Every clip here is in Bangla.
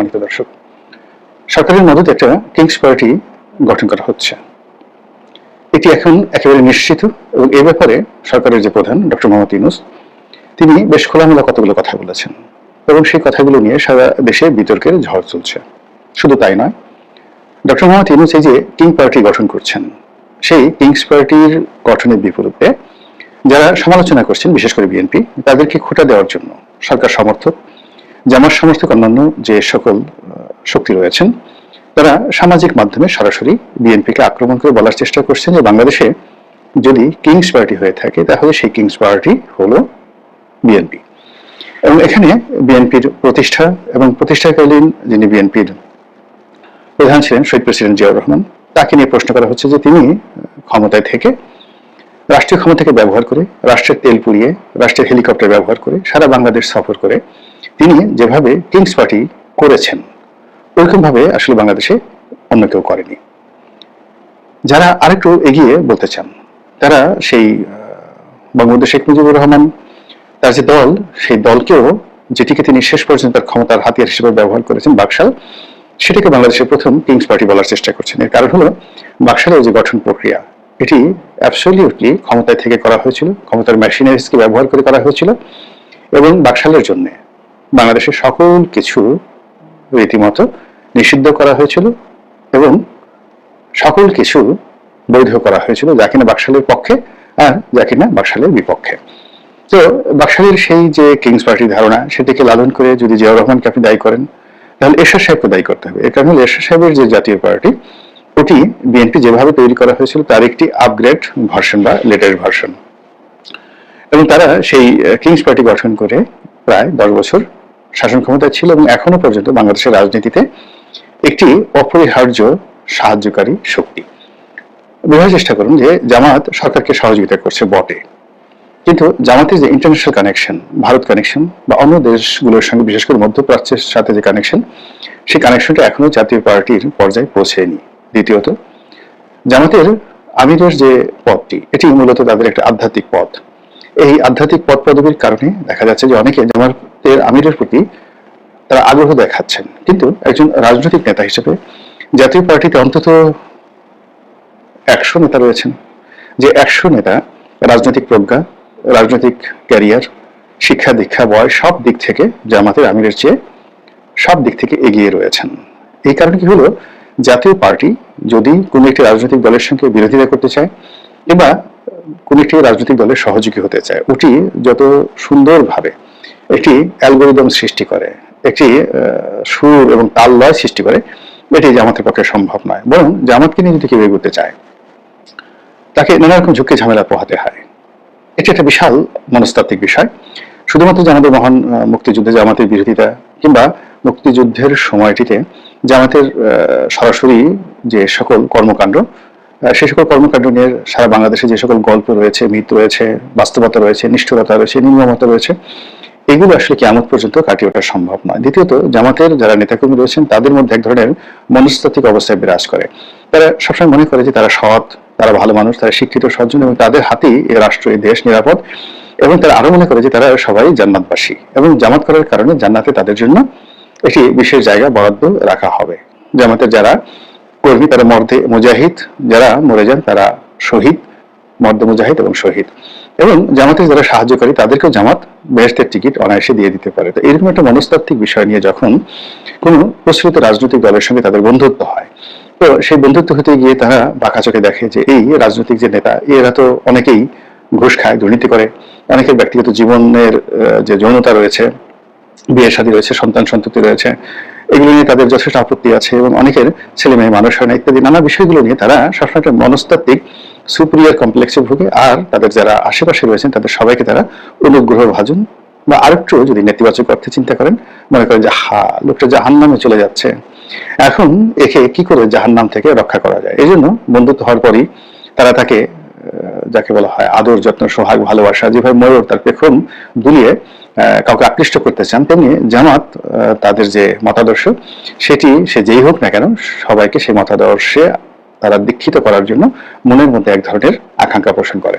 সম্মানিত দর্শক সরকারের মদতে একটা কিংস পার্টি গঠন করা হচ্ছে। এটি এখন একেবারে নিশ্চিত এবং এ ব্যাপারে সরকারের যে প্রধান ডক্টর মোহাম্মদ ইউনুস, তিনি বেশ খোলামেলা কতগুলো কথা বলেছেন এবং সেই কথাগুলো নিয়ে সারা দেশে বিতর্কের ঝড় চলছে। শুধু তাই নয়, ডক্টর মোহাম্মদ ইউনুস এই যে কিং পার্টি গঠন করছেন, সেই কিংস পার্টির গঠনের বিপরীতে যারা সমালোচনা করছেন, বিশেষ করে বিএনপি তাদেরকে খোটা দেওয়ার জন্য সরকার সমর্থক জামাত সমর্থক অন্যান্য যে সকল শক্তি রয়েছেন, তারা সামাজিক মাধ্যমে সরাসরি বিএনপিকে আক্রমণ করে বলার চেষ্টা করছেন। যে বাংলাদেশে যদি কিংস পার্টি হয়ে থাকে, তাহলে সেই কিংস পার্টি হলো বিএনপি। এবং এখানে বিএনপির প্রতিষ্ঠা এবং প্রতিষ্ঠাকালীন যিনি বিএনপির প্রধান ছিলেন, শহীদ প্রেসিডেন্ট জিয়াউর রহমান, তাকে নিয়ে প্রশ্ন করা হচ্ছে যে তিনি ক্ষমতায় থেকে রাষ্ট্রীয় ক্ষমতাকে ব্যবহার করে, রাষ্ট্রের তেল পুড়িয়ে, রাষ্ট্রের হেলিকপ্টার ব্যবহার করে সারা বাংলাদেশ সফর করে তিনি যেভাবে কিংস পার্টি করেছেন ওরকম ভাবে আসলে বাংলাদেশে অন্য কেউ করেনি। যারা আরেকটু এগিয়ে বলতে চান, তারা সেই বঙ্গবন্ধু শেখ মুজিবুর রহমান, তার যে দল, সেই দলকেও যেটিকে তিনি শেষ পর্যন্ত তার ক্ষমতার হাতিয়ার হিসেবে ব্যবহার করেছেন, বাকশাল, সেটাকে বাংলাদেশের প্রথম কিংস পার্টি বলার চেষ্টা করছেন। এর কারণ হলো বাকশালের যে গঠন প্রক্রিয়া, এটি অ্যাবসলিউটলি ক্ষমতায় থেকে করা হয়েছিল। ক্ষমতার মেশিনারিজকে ব্যবহার করে করা হয়েছিল। এবং বাকশালের জন্য বাংলাদেশের সকল কিছু রীতিমতো নিষিদ্ধ করা হয়েছিল এবং সকল কিছু বৈধ করা হয়েছিল, যা কিনা বাকশালের পক্ষে আর যা কিনা বাকশালের বিপক্ষে। তো বাকশালের সেই যে কিংস পার্টির ধারণা, সেটিকে লালন করে যদি জিয়াউর রহমানকে আপনি দায়ী করেন, তাহলে এরশাদ সাহেবকে দায়ী করতে হবে। এর কারণ এরশাদ সাহেবের যে জাতীয় পার্টি ওটি বিএনপি যেভাবে তৈরি করা হয়েছিল, তার একটি আপগ্রেড ভার্সন বা লেটেস্ট ভার্সন এবং তারা সেই কিংস পার্টি গঠন করে প্রায় দশ বছর শাসন ক্ষমতায় ছিল এবং এখনও পর্যন্ত বাংলাদেশের রাজনীতিতে একটি অপরিহার্য সাহায্যকারী শক্তি। বোঝার চেষ্টা করুন যে জামাত সরকারকে সহযোগিতা করছে বটে। কিন্তু জামাতের যে ইন্টারন্যাশনাল কানেকশন ভারত কানেকশন বা অন্য দেশগুলোর সঙ্গে, বিশেষ করে মধ্যপ্রাচ্যের সাথে যে কানেকশন সেই কানেকশনটা এখনও জাতীয় পার্টির পর্যায়ে পৌঁছেনি। দ্বিতীয়ত, জামাতের আমিরের যে পদটি, এটি মূলত তাদের একটা আধ্যাত্মিক পদ এই আধ্যাত্মিক পদ পদবীর কারণে দেখা যাচ্ছে যে অনেকে জামাতের আমিরের প্রতি তারা আগ্রহ দেখাচ্ছেন। কিন্তু একজন রাজনৈতিক নেতা হিসেবে জাতীয় পার্টিতে অন্তত একশো নেতা রয়েছেন। যে একশো নেতা রাজনৈতিক প্রজ্ঞা, রাজনৈতিক ক্যারিয়ার, শিক্ষা দীক্ষা, বয়স সব দিক থেকে জামাতের আমিরের চেয়ে সব দিক থেকে এগিয়ে রয়েছেন। এই কারণে কি হলো? জাতীয় পার্টি যদি কোনো একটি রাজনৈতিক দলের সঙ্গে বিরোধিতা করতে চায় কিংবা কোন একটি রাজনৈতিক দলের সহযোগী হতে চায়, ওটি যত সুন্দরভাবে একটি অ্যালগোরিদম সৃষ্টি করে, একটি সুর এবং তাল লয় সৃষ্টি করে, এটি জামাতের পক্ষে সম্ভব নয়। বরং জামাতকে নিয়ে যদি কেউ এগোতে চায়, তাকে নানা রকম ঝুঁকি ঝামেলা পোহাতে হয়। এটি একটা বিশাল মনস্তাত্ত্বিক বিষয়। শুধুমাত্র যে আমাদের মহান মুক্তিযুদ্ধে জামাতের বিরোধিতা কিংবা মুক্তিযুদ্ধের সময়টিতে জামাতের সরাসরি যে সকল কর্মকাণ্ড সে সকল কর্মকাণ্ড নিয়ে সারা বাংলাদেশে যে সকল গল্প রয়েছে, মিথ রয়েছে, বাস্তবতা রয়েছে, নিষ্ঠুরতা রয়েছে নির্মমতা রয়েছে, এগুলো আসলে কেমন পর্যন্ত কাটিয়ে ওঠা সম্ভব নয়। দ্বিতীয়ত, জামাতের যারা নেতাকর্মী রয়েছেন, তাদের মধ্যে এক ধরনের মনস্তাত্ত্বিক অবস্থায় বিরাজ করে। তারা সবসময় মনে করে যে তারা সৎ, তারা ভালো মানুষ, তারা শিক্ষিত, সজ্জন এবং তাদের হাতেই এই রাষ্ট্র এই দেশ নিরাপদ এবং তারা আরও মনে করে যে তারা সবাই জান্নাতবাসী এবং জামাত করার কারণে জান্নাতে তাদের জন্য একটি বিশেষ জায়গা বরাদ্দ রাখা হবে। জামাতের যারা কর্মী, তারা মর্দে মুজাহিদ, যারা মরে যান, তারা শহীদ, মর্দ মুজাহিদ এবং শহীদ। এবং জামাতে যারা সাহায্যকারী, তাদেরকেও জামাত বেহেস্তের টিকিট অনায়াসে দিয়ে দিতে পারে। তো এরকম একটা মনস্তাত্ত্বিক বিষয় নিয়ে যখন কোনো প্রচলিত রাজনৈতিক দলের সঙ্গে তাদের বন্ধুত্ব হয়, তো সেই বন্ধুত্ব হতে গিয়ে তারা বাঁকা চোখে দেখে যে এই রাজনৈতিক যে নেতা, এরা তো অনেকেই ঘুষ খায়, দুর্নীতি করে। অনেকের ব্যক্তিগত জীবনের যে যৌনতা রয়েছে বিয়ে শাদী রয়েছে, সন্তান সন্ততি রয়েছে, এগুলো নিয়ে তাদের যথেষ্ট আপত্তি আছে এবং অনেকের ছেলে মেয়ে মানুষ হয় না ইত্যাদি। নানা বিষয়গুলো নিয়ে তারা সবসময় একটা মনস্তাত্ত্বিক সুপ্রিয়ার কমপ্লেক্সে ভুগে। আর তাদের যারা আশেপাশে রয়েছেন, তাদের সবাইকে তারা অনুগ্রহ ভাজন বা আরেকটু যদি নেতিবাচক অর্থে চিন্তা করেন, মনে করেন যে, হা, লোকটা জাহান নামে চলে যাচ্ছে। এখন একে কি করে জাহান নাম থেকে রক্ষা করা যায়? এই জন্য বন্ধুত্ব হওয়ার পরই তারা তাকে যাকে বলা হয় আদর, যত্ন, সোহাগ, ভালোবাসা, যেভাবে ময়ূর তার পেখম দুলিয়ে কাউকে আকৃষ্ট করতে চান, তেমনি জামাত তাদের যে মতাদর্শ, সেটি সে যেই হোক না কেন সবাইকে সেই মতাদর্শে তারা দীক্ষিত করার জন্য মনের মধ্যে এক ধরনের আকাঙ্ক্ষা পোষণ করে।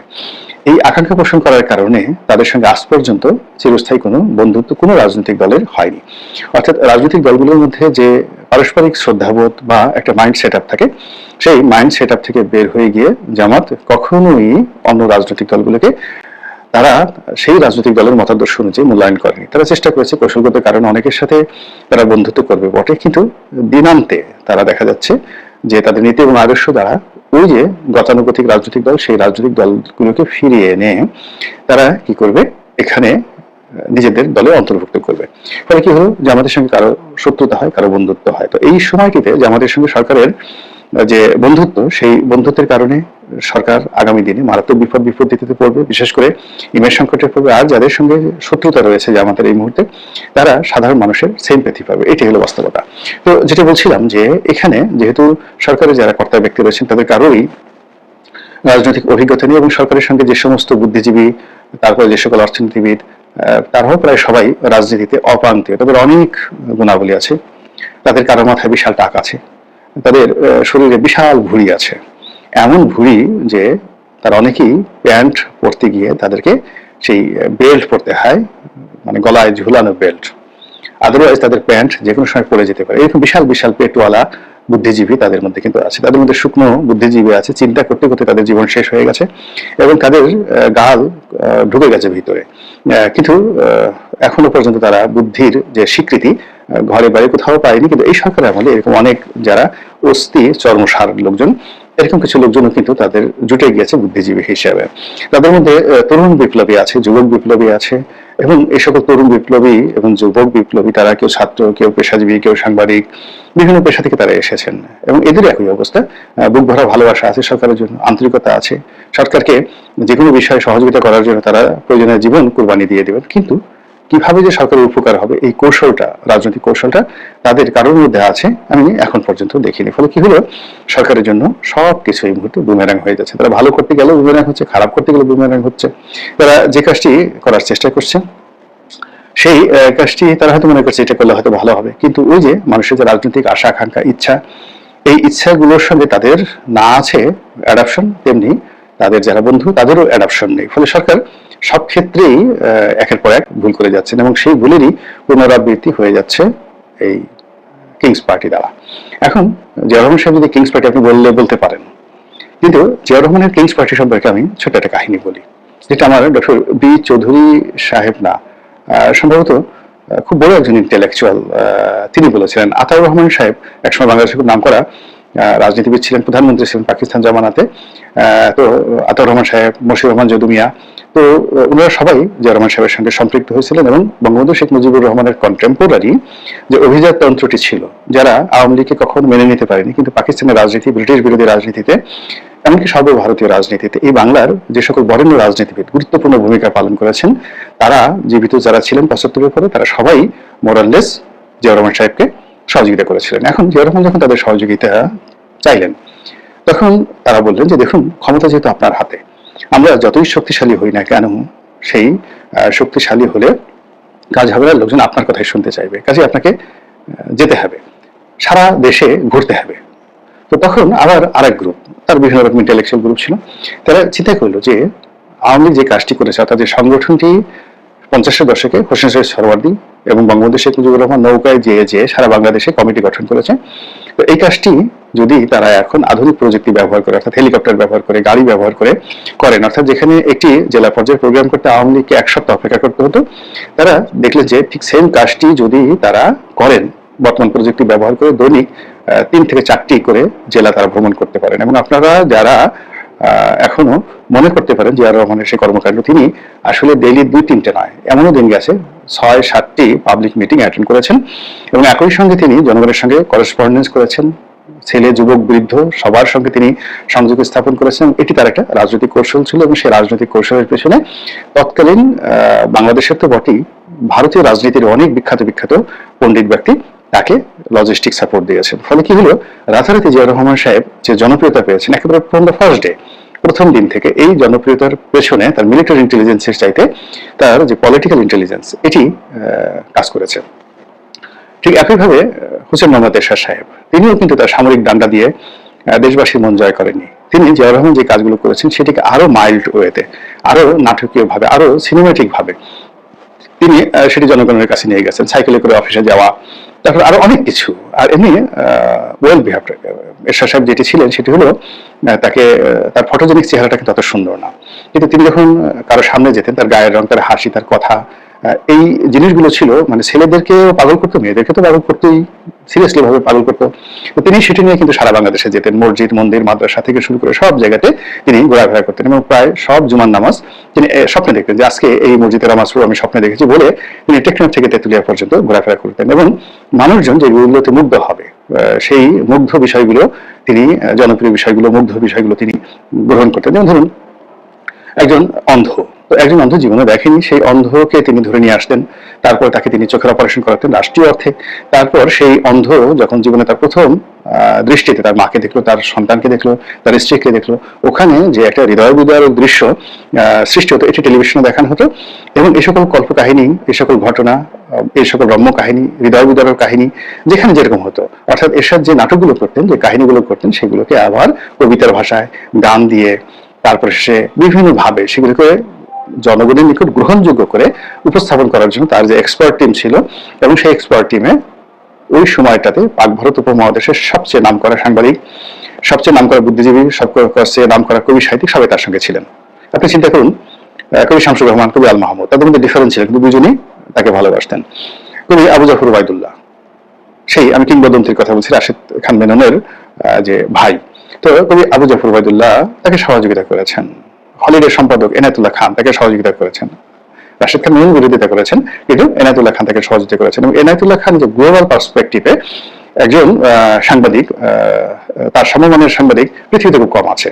এই আকাঙ্ক্ষা পোষণ করার কারণে তাদের সঙ্গে আজ পর্যন্ত চিরস্থায়ী কোনো বন্ধুত্ব, কোনো রাজনৈতিক দলের হয়নি। অর্থাৎ রাজনৈতিক দলগুলোর মধ্যে যে পারস্পরিক শ্রদ্ধাবোধ বা একটা মাইন্ড সেট থাকে, সেই মাইন্ড সেট থেকে বের হয়ে গিয়ে জামাত কখনোই অন্য রাজনৈতিক দলগুলোকে, তারা সেই রাজনৈতিক দলের মতাদর্শ অনুযায়ী মূল্যায়ন করেনি। তারা চেষ্টা করেছে কৌশলগত কারণে অনেকের সাথে তারা বন্ধুত্ব করবে বটে, কিন্তু দিনান্তে তারা দেখা যাচ্ছে যে তাদের নীতি এবং আদর্শ দ্বারা ওই যে গতানুগতিক রাজনৈতিক দল, সেই রাজনৈতিক দলগুলোকে ফিরিয়ে এনে তারা কি করবে? এখানে নিজেদের দলে অন্তর্ভুক্ত করবে। ফলে কি হলো? যে আমাদের সঙ্গে কারও শত্রুতা হয়, কারও বন্ধুত্ব হয়। তো এই সময়টিতে যে আমাদের সঙ্গে সরকারের যে বন্ধুত্ব, সেই বন্ধুত্বের কারণে সরকার আগামী দিনে মারাত্মক বিপদ বিপত্তিতে পড়বে। বিশেষ করে ইমেজ সংকটে পড়বে আর যাদের সঙ্গে শত্রুতা রয়েছে যে আমাদের এই মুহূর্তে, তারা সাধারণ মানুষের পেথি পাবে। এটি হলো বাস্তবতা। তো যেটা বলছিলাম যে এখানে যেহেতু সরকারের যারা কর্তা ব্যক্তি রয়েছেন, তাদের কারোরই রাজনৈতিক অভিজ্ঞতা নেই এবং সরকারের সঙ্গে যে সমস্ত বুদ্ধিজীবী, তারপরে যে সকল অর্থনীতিবিদ তারাও প্রায় সবাই রাজনীতিতে অপ্রান্তীয়। তাদের অনেক গুণাবলী আছে। তাদের কারও মাথায় বিশাল টাক আছে। তাদের শরীরে বিশাল ভুঁড়ি আছে। এমন ভুঁড়ি যে তার অনেকেই প্যান্ট পরতে গিয়ে তাদেরকে সেই বেল্ট পরতে হয় মানে গলায় ঝুলানো বেল্ট। আদারওয়াইজ তাদের প্যান্ট যে কোনো সময় পরে যেতে পারে। এরকম বিশাল বিশাল পেটওয়ালা বুদ্ধিজীবী তাদের মধ্যে কিন্তু আছে। তাদের মধ্যে শুকনো বুদ্ধিজীবী আছে, চিন্তা করতে করতে তাদের জীবন শেষ হয়ে গেছে এবং তাদের গাল ঢুকে গেছে ভিতরে। কিন্তু এখনও পর্যন্ত তারা বুদ্ধির যে স্বীকৃতি ঘরে বাইরে কোথাও পায়নি। কিন্তু এই সরকারের আমলে এরকম অনেক যারা অস্থি, চর্মসার লোকজন এরকম কিছু লোকজনও কিন্তু তাদের জুটে গিয়েছে বুদ্ধিজীবী হিসেবে। তাদের মধ্যে তরুণ বিপ্লবী আছে, যুবক বিপ্লবী আছে, এবং এই সকল তরুণ বিপ্লবী এবং যুবক বিপ্লবী, তারা কেউ ছাত্র, কেউ পেশাজীবী, কেউ সাংবাদিক, বিভিন্ন পেশা থেকে তারা এসেছেন। এবং এদের একই অবস্থা। বুক ভরা ভালোবাসা আছে সরকারের জন্য, আন্তরিকতা আছে। সরকারকে যে কোনো বিষয়ে সহযোগিতা করার জন্য তারা প্রয়োজনীয় জীবন কোরবানি দিয়ে দেবেন। কিন্তু কীভাবে যে সরকারের উপকার হবে, এই কৌশলটা, রাজনৈতিক কৌশলটা তাদের কারোর মধ্যে আছে, আমি এখন পর্যন্ত দেখিনি। ফলে কি হলো? সরকারের জন্য সব কিছু এই মুহূর্তে বুমেরাং হয়ে যাচ্ছে। তারা ভালো করতে গেলেও বুমেরাং হচ্ছে, খারাপ করতে গেলেও বুমেরাং হচ্ছে। তারা যে কাজটি করার চেষ্টা করছে, সেই কাজটি তারা হয়তো মনে করছে এটা করলে হয়তো ভালো হবে। কিন্তু ওই যে মানুষের যে রাজনৈতিক আশা, আকাঙ্ক্ষা, ইচ্ছা, এই ইচ্ছাগুলোর সঙ্গে তাদের না আছে অ্যাডাপশন তেমনি তাদের যারা বন্ধু, তাদেরও অ্যাডাপশন নেই। ফলে সরকার সব ক্ষেত্রেই একের পর এক ভুল করে যাচ্ছেন এবং সেই ভুলেরই পুনরাবৃত্তি হয়ে যাচ্ছে এই কিংস পার্টি দ্বারা। এখন জিয়া রহমান সাহেব যদি কিংস পার্টি আপনি বললে বলতে পারেন, কিন্তু জিয়া রহমানের কিংস পার্টি সম্পর্কে আমি ছোট একটা কাহিনী বলি, যেটা আমার ডক্টর বি চৌধুরী সাহেব না সম্ভবত খুব বড় একজন ইন্টেলেকচুয়াল তিনি বলেছিলেন, আতাউর রহমান সাহেব একসময় বাংলাদেশের খুব নাম করা রাজনীতিবিদ ছিলেন, প্রধানমন্ত্রী ছিলেন পাকিস্তান জামানাতে তো আতাউর রহমান সাহেব মশির রহমান যদুমিয়া তো ওনারা সবাই জিয়া সাহেবের সঙ্গে সম্পৃক্ত হয়েছিলেন এবং বঙ্গবন্ধু শেখ মুজিবুর রহমানের কন্টেম্পোরারি যে অভিজাত তন্ত্রটি ছিল, যারা আওয়ামী লীগকে কখনো মেনে নিতে পারেনি, কিন্তু পাকিস্তানের রাজনীতি, ব্রিটিশ বিরোধী রাজনীতিতে, এমনকি সর্বভারতীয় রাজনীতিতে, এই বাংলার যে সকল বরেণ্য রাজনীতিবিদ গুরুত্বপূর্ণ ভূমিকা পালন করেছেন, তারা জীবিত যারা ছিলেন পঁচাত্তরের পরে, তারা সবাই মোরাললেস জিয়া রহমান সাহেবকে সহযোগিতা করেছিলেন। এখন জিয়া রহমান যখন তাদের সহযোগিতা চাইলেন, তখন তারা বললেন যে, দেখুন, ক্ষমতা যেহেতু আপনার হাতে আমরা যতই শক্তিশালী হই না কেন, সেই শক্তিশালী হলে কাজ হবে না, লোকজন আপনার কথাই শুনতে চাইবে। কাজে আপনাকে যেতে হবে। সারা দেশে ঘুরতে হবে। তো তখন আবার আরেক গ্রুপ তার বিভিন্ন রকম ইন্টেলেকচুয়াল গ্রুপ ছিল। তারা চিন্তা করল যে, আওয়ামী যে কাজটি করেছে, অর্থাৎ যে সংগঠনটি পঞ্চাশের দশকে হোসেন শহীদ সরওয়ার্দি এবং বঙ্গবন্ধু শেখ মুজিবুর রহমান নৌকায় যেয়ে যেয়ে সারা বাংলাদেশে কমিটি গঠন করেছে তো এই কাজটি যদি তারা এখন আধুনিক প্রযুক্তি ব্যবহার করে, অর্থাৎ হেলিকপ্টার ব্যবহার করে, গাড়ি ব্যবহার করে করেন, অর্থাৎ যেখানে একটি জেলা পর্যায়ে প্রোগ্রাম করতে আওয়ামী লীগকে এক সপ্তাহ অপেক্ষা করতে হতো, তারা দেখলেন যে ঠিক সেম কাজটি যদি তারা করেন, বর্তমান প্রযুক্তি ব্যবহার করে দৈনিক তিন থেকে চারটি করে জেলা তারা ভ্রমণ করতে পারেন। এবং আপনারা যারা এখনও মনে করতে পারেন জিয়া রহমানের সেই কর্মকাণ্ড, তিনি আসলে ডেইলি দুই তিনটে নয়, এমনও দিন গেছে ছয় সাতটি পাবলিক মিটিং অ্যাটেন্ড করেছেন এবং একই সঙ্গে তিনি জনগণের সঙ্গে করেসপন্ডেন্স করেছেন। ছেলে, যুবক, বৃদ্ধ, সবার সঙ্গে তিনি সংযোগ স্থাপন করেছেন এটি তার একটা রাজনৈতিক কৌশল ছিল এবং সেই রাজনৈতিক কৌশলের পেছনে তৎকালীন বাংলাদেশের তো বটেই, ভারতীয় রাজনীতির অনেক বিখ্যাত বিখ্যাত পণ্ডিত ব্যক্তি তাকে লজিস্টিক সাপোর্ট দিয়েছেন। ফলে কি হলো? রাতারাতি জিয়া রহমান সাহেব যে জনপ্রিয়তা পেয়েছেন, একেবারে ফ্রম দ্য ফার্স্ট ডে প্রথম দিন থেকে এই জনপ্রিয়তার পেছনে তার মিলিটারি ইন্টেলিজেন্সের চাইতে তার যে পলিটিক্যাল ইন্টেলিজেন্স এটি কাজ করেছে। ঠিক একইভাবে হোসেন মোহাম্মদ এরশাদ সাহেব, তিনিও কিন্তু তার সামরিক ডান্ডা দিয়ে দেশবাসীর মন জয় করেননি। তিনি জিয়াউর রহমান যে কাজগুলো করেছেন, সেটিকে আরও মাইল্ড ওয়েতে আরও নাটকীয় ভাবে আরও সিনেমেটিক ভাবে, তিনি সেটি জনগণের কাছে নিয়ে গেছেন। সাইকেলে করে অফিসে যাওয়া তারপর আরও অনেক কিছু। আর এমনি ওয়েল বিহেভ সাহেব যেটি ছিলেন সেটি হলো তাকে তার ফটোজেনিক চেহারাটা কিন্তু তত সুন্দর না। কিন্তু তিনি যখন কারও সামনে যেতেন, তার গায়ের রং, তার হাসি, তার কথা এই জিনিসগুলো ছিল মানে ছেলেদেরকে পাগল করতো, মেয়েদেরকে তো পাগল করতেই সিরিয়াসলি ভাবে পাগল করতো। তিনি সেটি নিয়ে কিন্তু সারা বাংলাদেশে যেতেন। মসজিদ, মন্দির, মাদ্রাসা থেকে শুরু করে সব জায়গাতে তিনি ঘোরাফেরা করতেন এবং প্রায় সব জুমার নামাজ তিনি স্বপ্নে দেখতেন যে আজকে এই মসজিদের নামাজ পড়ব আমি স্বপ্নে দেখেছি বলে তিনি টেকনাফ থেকে তেতুলিয়া পর্যন্ত ঘোরাফেরা করতেন এবং মানুষজন যে যেগুলোতে মুগ্ধ হবে সেই মুগ্ধ বিষয়গুলো তিনি জনপ্রিয় বিষয়গুলো, মুগ্ধ বিষয়গুলো তিনি গ্রহণ করতেন। যেমন ধরুন একজন অন্ধ। তো একজন অন্ধ জীবনে দেখেনি, সেই অন্ধকে তিনি ধরে নিয়ে আসতেন, তারপর তাকে তিনি চোখের অপারেশন করাতেন রাষ্ট্রীয় অর্থে। তারপর সেই অন্ধ যখন জীবনে তার প্রথম দৃষ্টিতে তার মাকে দেখল, তার সন্তানকে দেখল, তার স্ত্রীকে দেখল, ওখানে যে একটা হৃদয় বিদারক দৃশ্য সৃষ্টি হতো, এটি টেলিভিশনে দেখানো হতো। এবং এই সকল কল্প কাহিনী এই সকল ঘটনা এই সকল রম্য কাহিনী হৃদয় বিদারক কাহিনী, যেখানে যেরকম হতো। অর্থাৎ এরশাদ যে নাটকগুলো করতেন, যে কাহিনীগুলো করতেন, সেগুলোকে আবার কবিতার ভাষায় গান দিয়ে তারপরে সে বিভিন্ন ভাবে সেগুলোকে জনগণের নিকট গ্রহণযোগ্য করে উপস্থাপন করার জন্য তার যে এক্সপার্ট টিম ছিল এবং সেই এক্সপার্ট টিমে ওই সময়টাতে পাক ভারত উপমহাদেশের সবচেয়ে নাম করা সাংবাদিক, সবচেয়ে নাম করা বুদ্ধিজীবী, সবচেয়ে নাম করা কবি সাহিত্যিক সবাই তার সঙ্গে ছিলেন। আপনি চিন্তা করুন কবি শামসুর রহমান, কবি আল মাহমুদ, তাদের মধ্যে ডিফারেন্স ছিল কিন্তু দুজনেই তাকে ভালোবাসতেন। কবি আবু জাফর ওবায়দুল্লাহ সেই আমি কিংবদন্তির কথা বলছি, রাশেদ খান মেননের যে ভাই। তো কবি আবু জাফর ওবায়দুল্লাহ তাকে সহযোগিতা করেছেন। হলিডে সম্পাদক এনায়তুল্লাহ খান তাকে সহযোগিতা করেছেন। রাশেদ খান মেনন বিরোধিতা করেছেন, কিন্তু এনায়তুল্লাহ খান তাকে সহযোগিতা করেছেন। এবং এনায়তুল্লাহ খান যে গ্লোবাল পার্সপেক্টিভে একজন সাংবাদিক তার সমমানের সাংবাদিক, পৃথিবীতে খুব কম আছে।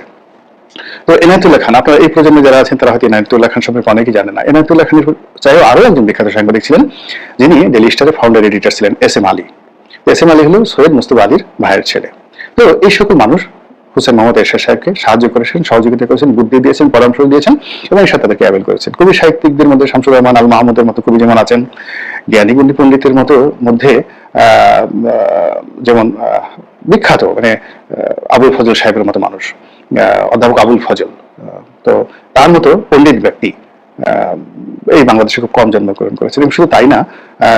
তো এনায়তুল্লাহ খান, আপনারা এই প্রজন্মে যারা আছেন, তারা হয়তো এনায়তুল্লাহ খান সম্পর্কে অনেকেই জানেন না। এনায়তুল্লাহ খানের চাইও আরও একজন বিখ্যাত সাংবাদিক ছিলেন, যিনি ডেলি স্টারের ফাউন্ডার এডিটর ছিলেন S M Ali. S M Ali হলো সৈয়দ মুস্তফা আলীর ভাইয়ের ছেলে। তো এই সকল মানুষ হুসেন মোহাম্মদ এরশাদ সাহেবকে সাহায্য করেছেন, সহযোগিতা করেছেন, বুদ্ধি দিয়েছেন, পরামর্শ দিয়েছেন এবং এরশাদ তাদেরকে অ্যাভেল করেছেন। কবি সাহিত্যিকদের মধ্যে শামসুর রহমান, আল মাহমুদের মতো কবি যেমন আছেন, জ্ঞানী গুণী পণ্ডিতের মতো মধ্যে যেমন বিখ্যাত মানে আবুল ফজল সাহেবের মতো মানুষ অধ্যাপক আবুল ফজল তো তার মতো পণ্ডিত ব্যক্তি এই বাংলাদেশে খুব কম জন্মগ্রহণ করেছেন এবং শুধু তাই না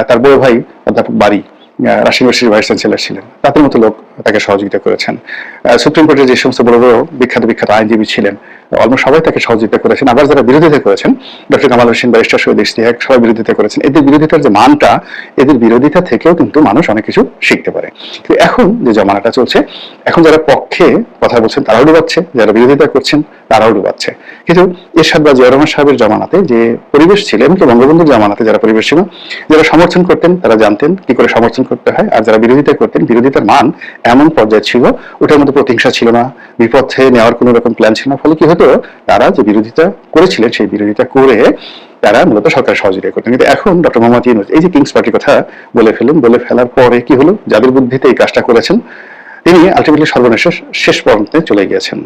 তার বড় ভাই অধ্যাপক বাড়ি রাশি ইউনিভার্সিটির ভাইস চ্যান্সেলর ছিলেন। তাদের মতো লোক তাকে সহযোগিতা করেছেন। সুপ্রিম কোর্টের যে সমস্ত বড় বড় বিখ্যাত বিখ্যাত আইনজীবী ছিলেন, অলমোস্ট সবাই তাকে সহযোগিতা করেছেন। আবার যারা বিরোধিতা করেছেন, ডক্টর কামাল হোসেন ব্যারিস্টার শহীদ ইশতিয়াক, সবাই বিরোধিতা করেছেন। এদের বিরোধিতার যে মানটা, এদের বিরোধিতা থেকেও কিন্তু মানুষ অনেক কিছু শিখতে পারে। কিন্তু এখন যে জমানাটা চলছে, এখন যারা পক্ষে কথা বলছেন, তারাও ডুবাচ্ছে। যারা বিরোধিতা করছেন, তারাও ডুবাচ্ছে। কিন্তু এরশাদ বা জিয়া সাহেবের জমানাতে যে পরিবেশ ছিল এমনকি বঙ্গবন্ধুর জমানাতে যারা পরিবেশ ছিল, যারা সমর্থন করতেন, তারা জানতেন কি করে সমর্থন করতে হয়। আর যারা বিরোধিতা করতেন, বিরোধিতার মান এমন পর্যায়ে ছিল, ওটার মধ্যে প্রতিহিংসা ছিল না, বিপথে নেওয়ার কোনো রকম প্ল্যান ছিল না, ফলে কি হতো, তারা যে বিরোধিতা করেছিলেন, সেই বিরোধিতা করে তারা মূলত সরকার সহযোগিতা করতেন। কিন্তু এখন ডক্টর মোহাম্মদ ইউনুস, এই যে কিংস পার্টির কথা বলে ফেলেন বলে ফেলার পরে কি হলো? যাদের বুদ্ধিতে এই কাজটা করেছেন, তিনি আলটিমেটলি সর্বনেশেষ শেষ পর্যন্ত চলে গিয়েছেন।